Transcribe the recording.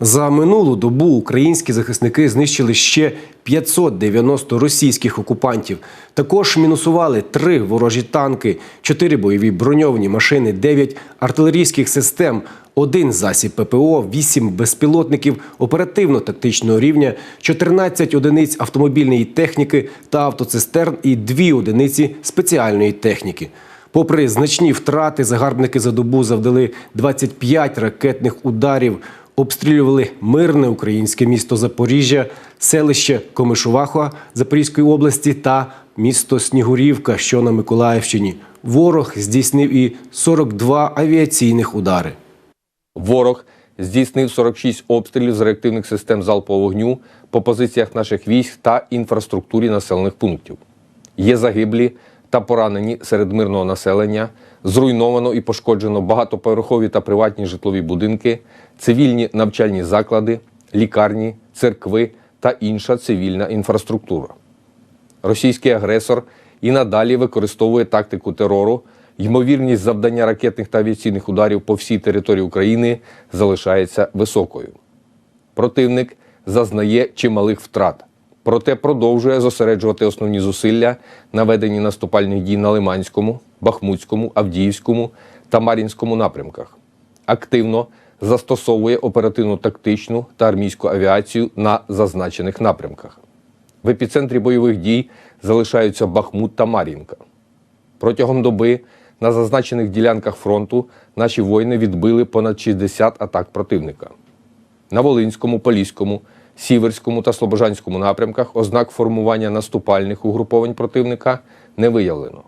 За минулу добу українські захисники знищили ще 590 російських окупантів. Також мінусували три ворожі танки, чотири бойові броньовані машини, 9 артилерійських систем, один засіб ППО, 8 безпілотників оперативно-тактичного рівня, 14 одиниць автомобільної техніки та автоцистерн і 2 одиниці спеціальної техніки. Попри значні втрати, загарбники за добу завдали 25 ракетних ударів, обстрілювали мирне українське місто Запоріжжя, селище Комишуваха Запорізької області та місто Снігурівка, що на Миколаївщині. Ворог здійснив і 42 авіаційних удари. Ворог здійснив 46 обстрілів з реактивних систем залпового вогню по позиціях наших військ та інфраструктурі населених пунктів. Є загиблі та поранені серед мирного населення, зруйновано і пошкоджено багатоповерхові та приватні житлові будинки, цивільні навчальні заклади, лікарні, церкви та інша цивільна інфраструктура. Російський агресор і надалі використовує тактику терору. Ймовірність завдання ракетних та авіаційних ударів по всій території України залишається високою. Противник зазнає чималих втрат, проте продовжує зосереджувати основні зусилля на веденні наступальних дій на Лиманському, Бахмутському, Авдіївському та Мар'їнському напрямках. Активно застосовує оперативну тактичну та армійську авіацію на зазначених напрямках. В епіцентрі бойових дій залишаються Бахмут та Мар'їнка. Протягом доби на зазначених ділянках фронту наші воїни відбили понад 60 атак противника. На Волинському, Поліському, Сіверському та Слобожанському напрямках ознак формування наступальних угруповань противника не виявлено.